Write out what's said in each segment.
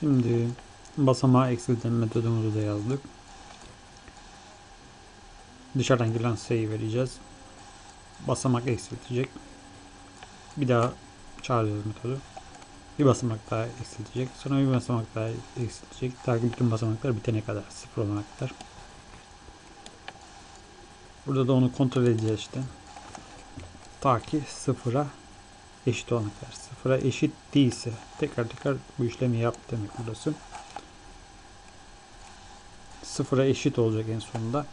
Şimdi basamağı eksilten metodumuzu da yazdık. Dışarıdan gelen sayı vereceğiz. Basamak eksiltecek. Bir daha çağırıyoruz metodu. Bir basamak daha eksiltecek. Sonra bir basamak daha eksiltecek. Ta ki bütün basamaklar bitene kadar. Sıfır olana kadar. Burada da onu kontrol edeceğiz işte. Ta ki sıfıra eşit olana kadar. Sıfıra eşit değilse tekrar tekrar bu işlemi yap demek burası. Sıfıra eşit olacak en sonunda.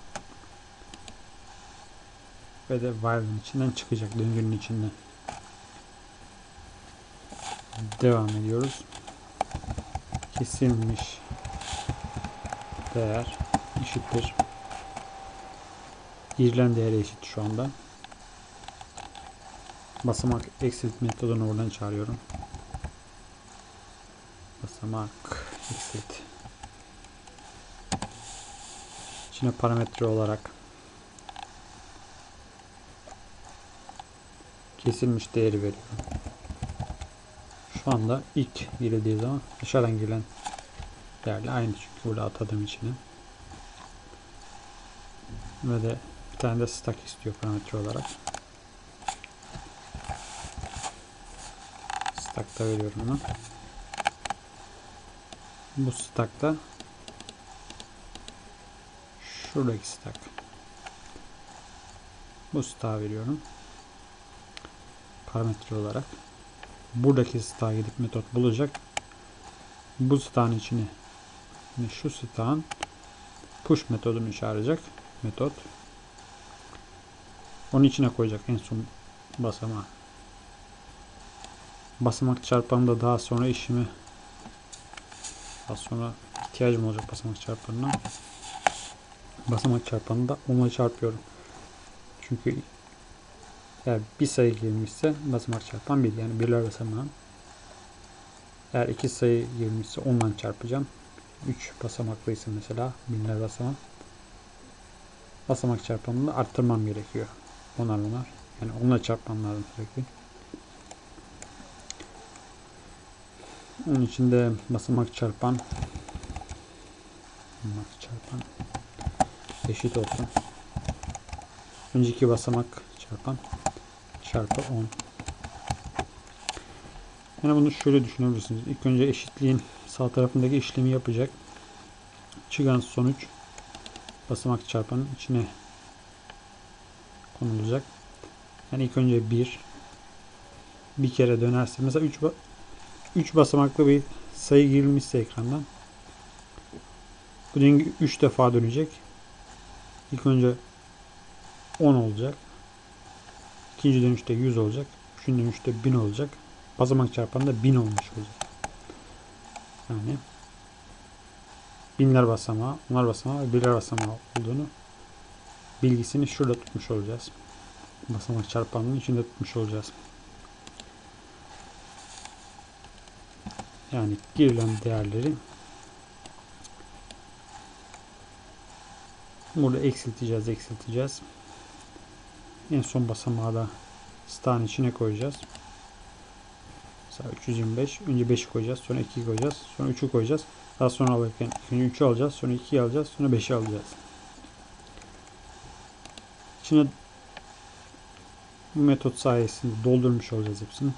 Ve de while'ın içinden çıkacak döngünün içinden. Devam ediyoruz. Kesilmiş değer eşittir. Girilen değere eşit şu anda. Basamak eksilt metodunu oradan çağırıyorum. Basamak eksilt. İçine parametre olarak kesilmiş değeri veriyorum. Şu anda ilk girildiği zaman dışarıdan gelen değerle aynı çünkü burada atadığım içine. Ve de bir tane de stack istiyor parametre olarak. Stack'ta veriyorum onu. Bu stack'ta şuradaki stack. Bu stack'a veriyorum. Parametre olarak. Buradaki stack'a gidip metot bulacak. Bu stack'ın içine yani şu stack'ın push metodunu çağıracak metot. Onun içine koyacak en son basamağı. Basamak çarpanında daha sonra işimi daha sonra ihtiyacım olacak basamak çarpanına. Basamak çarpanında onunla çarpıyorum. Çünkü eğer bir sayı girmişse basamak çarpan bir yani birler basamağı. Eğer iki sayı girmişse onunla çarpacağım. 3 basamaklıysa mesela binler basamak basamak çarpanını arttırmam gerekiyor. Onar onar. Yani onunla çarpmam lazım sürekli. Onun için de basamak çarpan basamak çarpan eşit olsun. Önceki basamak çarpan çarpı 10. Yani bunu şöyle düşünebilirsiniz. İlk önce eşitliğin sağ tarafındaki işlemi yapacak. Çıkan sonuç basamak çarpanın içine konulacak. Yani ilk önce 1 bir kere dönerse mesela 3 3 basamaklı bir sayı girilmişse ekrandan bu döngü 3 defa dönecek. İlk önce 10 olacak. İkinci dönüşte 100 olacak. Üçüncü dönüşte 1000 olacak. Basamak çarpanında 1000 olmuş olacak. Yani binler basamağı, onlar basamağı ve birler basamağı olduğunu bilgisini şurada tutmuş olacağız. Basamak çarpanının içinde tutmuş olacağız. Yani girilen değerleri burada eksilteceğiz, eksilteceğiz. En son basamağı da stağın içine koyacağız. Mesela 325. Önce 5'i koyacağız. Sonra 2'yi koyacağız. Sonra 3'ü koyacağız. Daha sonra alırken önce 3'ü alacağız. Sonra 2'yi alacağız. Sonra 5'i alacağız. İçine bu metot sayesinde doldurmuş olacağız hepsini.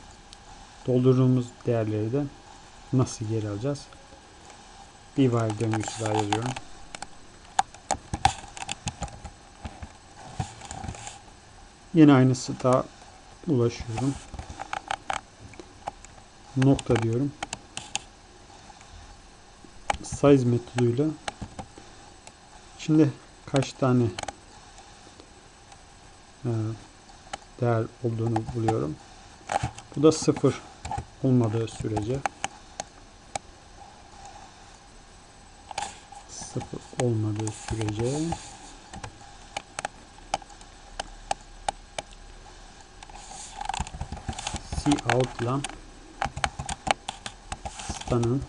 Doldurduğumuz değerleri de nasıl geri alacağız? Bir while döngüsü daha yazıyorum. Yine aynısı daha ulaşıyorum. Nokta diyorum. Size metoduyla şimdi kaç tane e, değer olduğunu buluyorum. Bu da sıfır olmadığı sürece sıfır olmadığı sürece cout ile stan'ın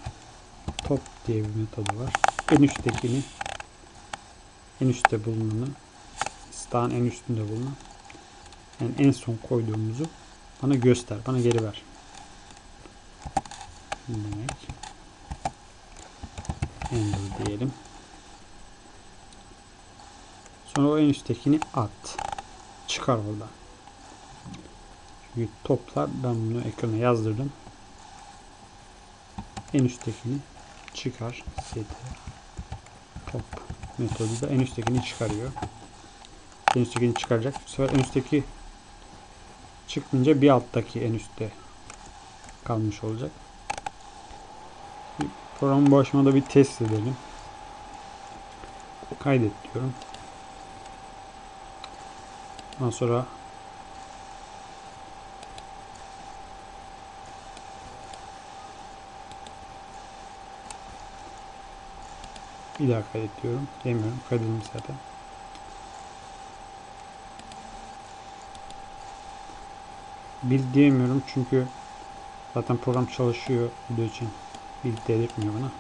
top diye bir metodu var. En üsttekini en üstte bulunanı stan en üstünde bulunan yani en son koyduğumuzu bana göster, bana geri ver. Demek. Enter diyelim. Sonra o en üsttekini at. Çıkar oradan. Çünkü toplar ben bunu ekrana yazdırdım. En üsttekini çıkar. Set top metodu da en üsttekini çıkarıyor. En üsttekini çıkaracak. Bu sefer en üstteki çıkmayınca bir alttaki en üstte kalmış olacak. Programı bu aşamada bir test edelim. Kaydet diyorum. Ondan sonra bir daha kaydet diyorum. Demiyorum. Kaydedilmiş zaten. Bil diyemiyorum çünkü zaten program çalışıyor video için. Bil delirtmiyor bana.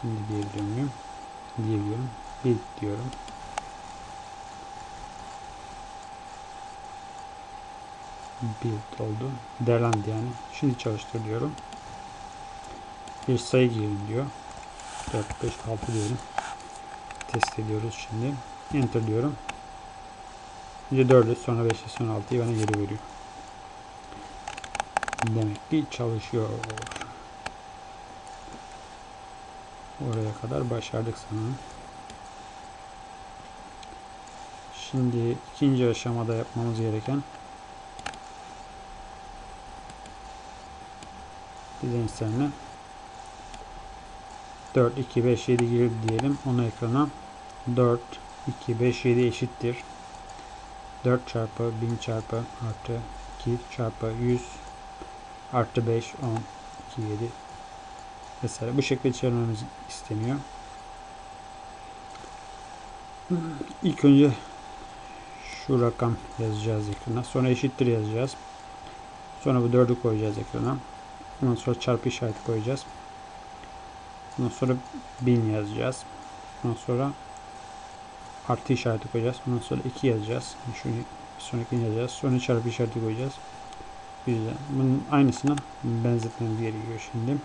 Şimdi diyebiliyor muyum? Diyebiliyorum. Bil diyorum. Build oldu. Değerlendi yani. Şimdi çalıştır diyorum. Bir sayı girelim diyor. 4, 5, 6 diyorum. Test ediyoruz şimdi. Enter diyorum. Önce 4'ü sonra 5'i sonra 6'yı bana geri veriyor. Demek ki çalışıyor. Oraya kadar başardık sanırım. Şimdi ikinci aşamada yapmamız gereken dizayn isterine 4, 2, 5, 7 girdi diyelim. Onu ekrana 4, 2, 5, 7 eşittir. 4 çarpı 1000 çarpı artı 2 çarpı 100 artı 5, 10, 2, 7 vesaire. Bu şekilde çevirmemiz isteniyor. İlk önce şu rakam yazacağız ekrana. Sonra eşittir yazacağız. Sonra bu 4'ü koyacağız ekrana. Ondan sonra çarpı işareti koyacağız. Ondan sonra 1000 yazacağız. Ondan sonra artı işareti koyacağız. Ondan sonra 2 yazacağız. Şunu sonraki yazacağız. Sonra çarpı işareti koyacağız. Güzel. Bunun aynısına benzetmemiz gerekiyor şimdi.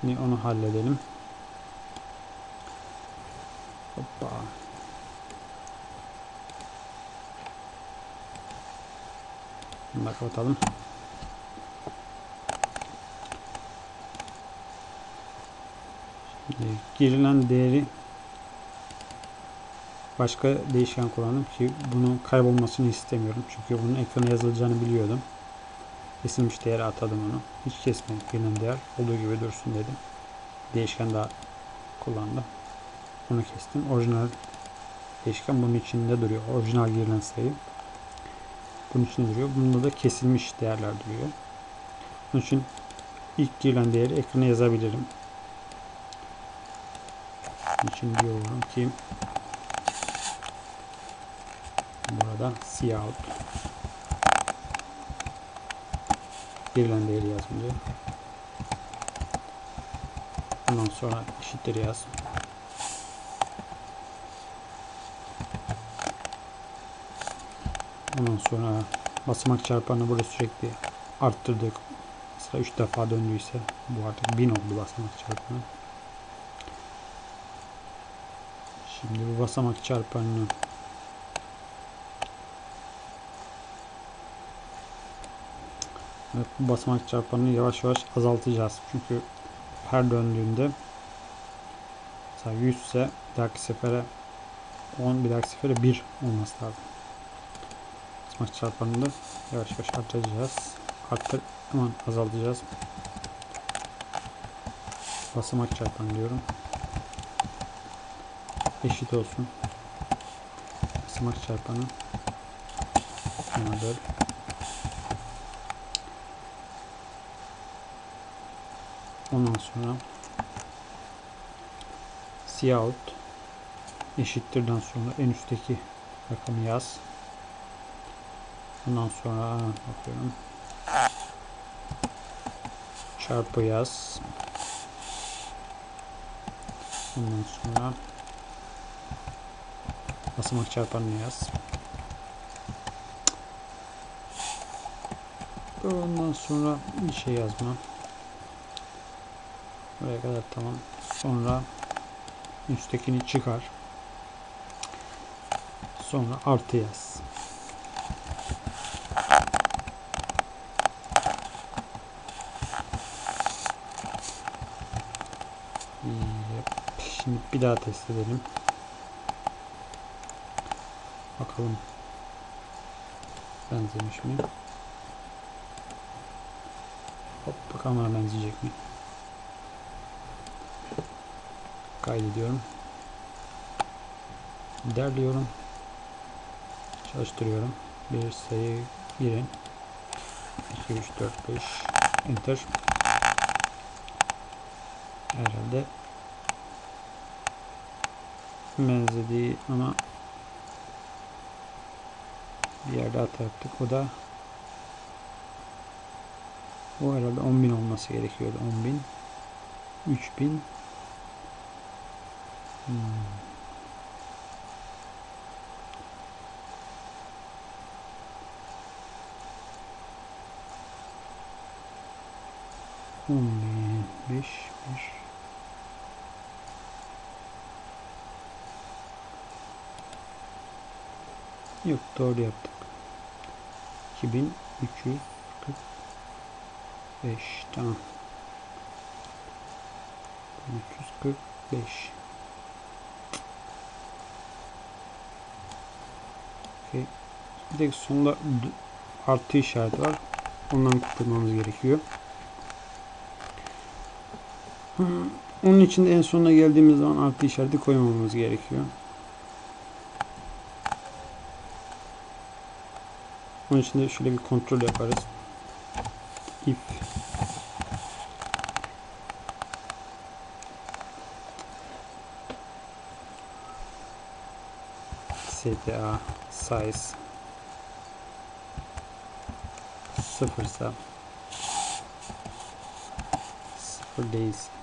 Şimdi onu halledelim. Hoppa. Bunu. Girilen değeri başka değişken kullandım ki bunun kaybolmasını istemiyorum. Çünkü bunun ekrana yazılacağını biliyordum. Kesilmiş değeri atadım onu. Hiç kesmedim. Girilen değer olduğu gibi dursun dedim. Değişken daha kullandım. Bunu kestim. Orijinal değişken bunun içinde duruyor. Orijinal girilen sayı bunun içinde duruyor. Bunda da kesilmiş değerler duruyor. Bunun için ilk girilen değeri ekrana yazabilirim. İçin diyorum ki burada cout girilen değeri yazmıyor. Ondan sonra eşittir yaz. Ondan sonra basamak çarpanı burada sürekli arttırdık. Mesela 3 defa döndüyse bu artık 1000 oldu basamak çarpanı. Şimdi bu basamak çarpanını Evet, bu basamak çarpanını yavaş yavaş azaltacağız. Çünkü her döndüğünde mesela 100 ise bir dahaki sefere 10 bir dahaki sefere 1 olması lazım. Basamak çarpanını da yavaş yavaş arttıracağız. Arttır hemen azaltacağız. Basamak çarpanı diyorum. Eşit olsun. Basamak çarpanı. Böl. Ondan sonra cout eşittirden sonra en üstteki rakamı yaz. Ondan sonra bakıyorum. Çarpı yaz. Ondan sonra basamak çarpanını yaz. Ondan sonra bir şey yazma. Buraya kadar tamam. Sonra üsttekini çıkar. Sonra artı yaz. Yep. Şimdi bir daha test edelim. Bakalım. Benzemiş mi? Hop bakalım bana benzeyecek mi? Kaydediyorum. Derliyorum. Çalıştırıyorum. Bir sayı girin. 2, 3, 4, 5. Enter. Herhalde benzediği ama bir yerde hata yaptık. O da o herhalde 10.000 olması gerekiyordu. 10.000 3000 hmm. On bin, beş, beş. Yok doğru yaptık. 2345 tamam. 345 okay. Bir de sonunda artı işareti var. Ondan kurtulmamız gerekiyor. Onun için de en sonuna geldiğimiz zaman artı işareti koymamamız gerekiyor. Onun için de şöyle bir kontrol yaparız. If CTA size. Sıfırsa. Sıfır değilse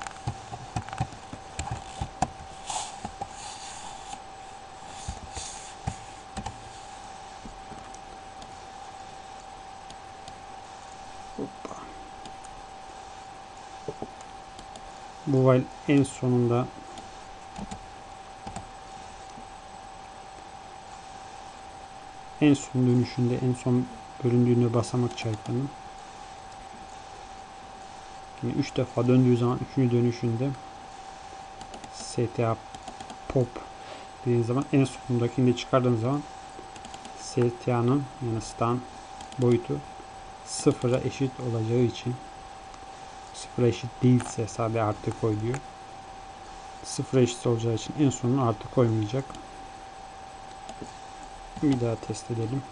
Bu while en sonunda en son dönüşünde en son bölündüğünde basamak çarpanı yani 3 defa döndüğü zaman 3. dönüşünde STA pop dediğin zaman en sondakini de çıkardığın zaman STA'nın yani stan boyutu sıfıra eşit olacağı için sıfıra eşit değilse sadece artı koy diyor. Sıfıra eşit olacağı için en sonuna artı koymayacak. Bir daha test edelim.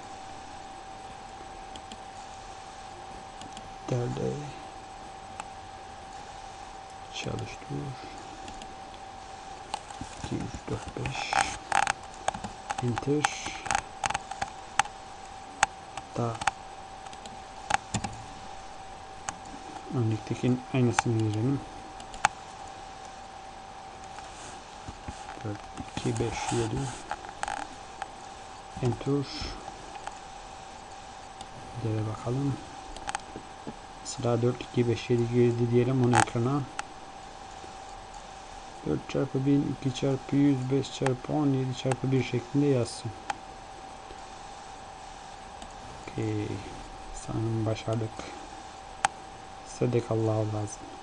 Derde çalıştır. 2 3 4 5 Enter. Daha Öndekinin aynısını verelim. 4, 2, 5, 7 Enter Dere bakalım. Sıra 4, 2, 5, 7 girdi diyelim onu ekrana. 4 çarpı 1000, 2 çarpı 100, 5 çarpı 10, 7 çarpı 1 şeklinde yazsın. Okey. Sanırım başardık. Sadakallahu lazım.